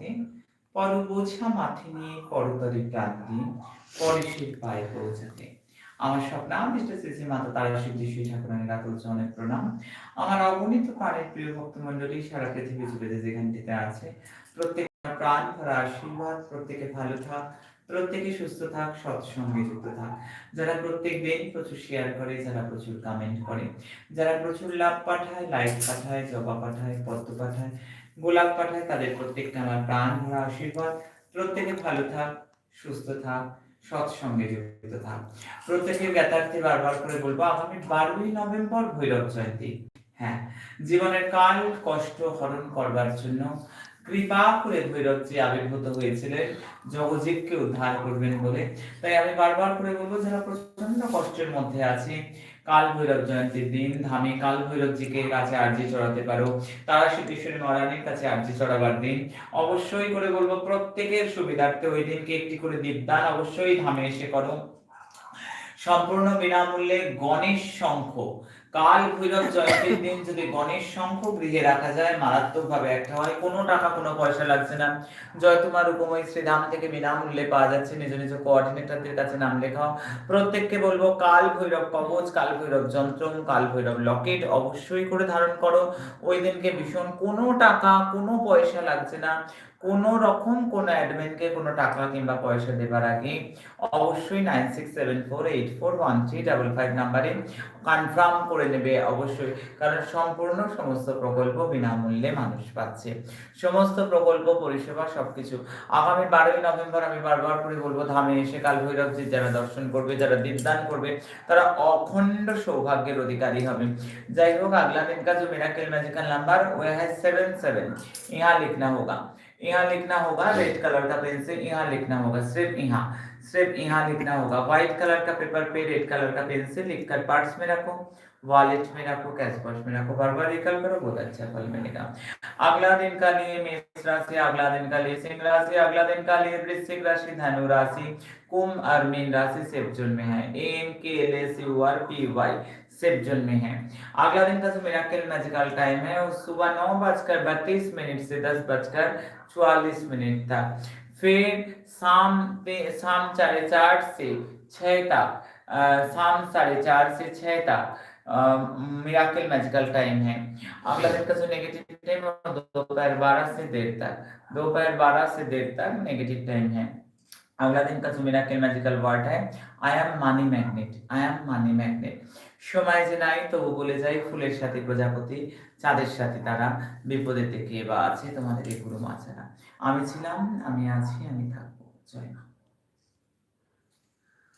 পৌঁছাতে পর বোঝা মাথে নিয়ে করতরি প্রাণ দিন পরেশের পায়ে পৌঁছাতে আমার স্বপ্ন মিস্টার শ্রী মাতা তারা সিদ্ধি শ্রী ঠাকুরানের রাতুল অনেক প্রণাম। আমার অগণিত প্রাণের প্রিয় ভক্ত মন্ডলী সারা পৃথিবী জুড়ে যেখানটিতে আছে প্রত্যেক প্রাণ ভরা আশীর্বাদ, প্রত্যেকে ভালো থাক, প্রত্যেকে সুস্থ থাক, সৎসঙ্গে যুক্ত থাক। যারা প্রত্যেক দিন প্রচুর শেয়ার করে, যারা প্রচুর কমেন্ট করে, যারা প্রচুর লাভ পাঠায় লাইক পাঠায়, জবা পাঠায়, পদ্ম পাঠায় গোলাপ পাঠায় তাদের প্রত্যেকটা আমার প্রাণ ভরা আশীর্বাদ। প্রত্যেকে ভালো থাক, সুস্থ থাক, সৎসঙ্গে যুক্ত থাক। প্রত্যেকের জ্ঞাতার্থে বারবার করে বলব, আগামী বারোই নভেম্বর ভৈরব জয়ন্তী। হ্যাঁ জীবনের কাল কষ্ট হরণ করবার জন্য কৃপা করে ভৈরবজি আবির্ভূত হয়েছিলেন জগজীবকে উদ্ধার করবেন বলে। তাই আমি বারবার করে বলব, যারা প্রচণ্ড কষ্টের মধ্যে আছে, কাল ভৈরব জয়ন্তীর দিন, ধামে কাল ভৈরবজিকে কাছে আর্জি চড়াতে পারো। তারা সিদ্ধেশ্বরী মহারানীর কাছে আর্জি চড়াবার দিন। অবশ্যই করে বলব, প্রত্যেকের সুবিধার্থে ওই দিনকে একটি করে দীপদান অবশ্যই ধামে এসে করো। সম্পূর্ণ বিনামূল্যে গণেশ শঙ্খ। কাল ভৈরব জয়ন্তীর দিন যদি গণেশ শঙ্খ গৃহে রাখা যায় মারাত্মক ভাবে একটা হয়। কোনো টাকা, কোনো পয়সা লাগছে না। জয় তোমার উপময় শ্রীধাম থেকে বিনামূল্যে পাওয়া যাচ্ছে। নিজ নিজ কোঅর্ডিনেটরদের কাছে নাম লেখাও। প্রত্যেককে বলব, কাল ভৈরব কবচ, কাল ভৈরব যন্ত্রম কাল ভৈরব লকেট অবশ্যই করে ধারণ করো। ওই দিনকে ভীষণ, কোনো টাকা, কোনো পয়সা লাগছে না। কোনো রকম কোনো অ্যাডমিনকে কোনো টাকা কিংবা পয়সা দেবার আগে অবশ্যই nine six seven four eight four one three double five নাম্বারে কনফার্ম করে নেবে অবশ্যই। কারণ সম্পূর্ণ সমস্ত প্রকল্প বিনামূল্যে মানুষ পাচ্ছে। সমস্ত প্রকল্প, পরিষেবা, সবকিছু। আগামী বারোই নভেম্বর আমি বারবার করে বলব, ধামে এসে কাল ভৈরবজি যারা দর্শন করবে, যারা দীপদান করবে, তারা অখণ্ড সৌভাগ্যের অধিকারী হবে। যাই হোক আগলা দিন কাজ miracle magical number way has seven seven. ইহা লিখনা হোক। यहाँ लिखना होगा रेड कलर का पेन से यहाँ लिखना होगा, सिर्फ़ यहाँ। सिर्फ़ यहाँ लिखना होगा। व्हाइट कलर का पेपर पे रेड कलर का पेन से लिखकर पार्ट्स में रखो वॉलेट में रखो कैश बॉक्स में रखो। बार बार रिकल करो, बहुत अच्छा फल मिलेगा। अगला दिन का लिए मेष राशि, अगला दिन का लिए सिंह राशि, अगला दिन का लिए वृश्चिक राशि, धनु राशि, कुंभ और मीन राशि जोन में है। M K L S U R P Y. Safe zone में है। अगला दिन का जो मिराकल मैजिकल टाइम है वो सुबह नौ बजकर बत्तीस मिनट से दस बजकर चौवालीस मिनट तक। फिर शाम शाम साढ़े चार से छः तक शाम साढ़े चार से छः तक मिराकल मैजिकल टाइम है। अगला दिन का जो नेगेटिव टाइम है दोपहर बारह से देर तक, दोपहर बारह से देर तक नेगेटिव टाइम है। अगला दिन का जो मिराकल मैजिकल वर्ड है I am money magnet I am money magnet সময় যে নাই তবু বলে যাই ফুলের সাথে প্রজাপতি চাঁদের সাথে তারা বিপদের থেকে বা আছে তোমাদের এই গুরু মা ছাড়া আমি ছিলাম আমি আছি আমি থাকবো জয় মা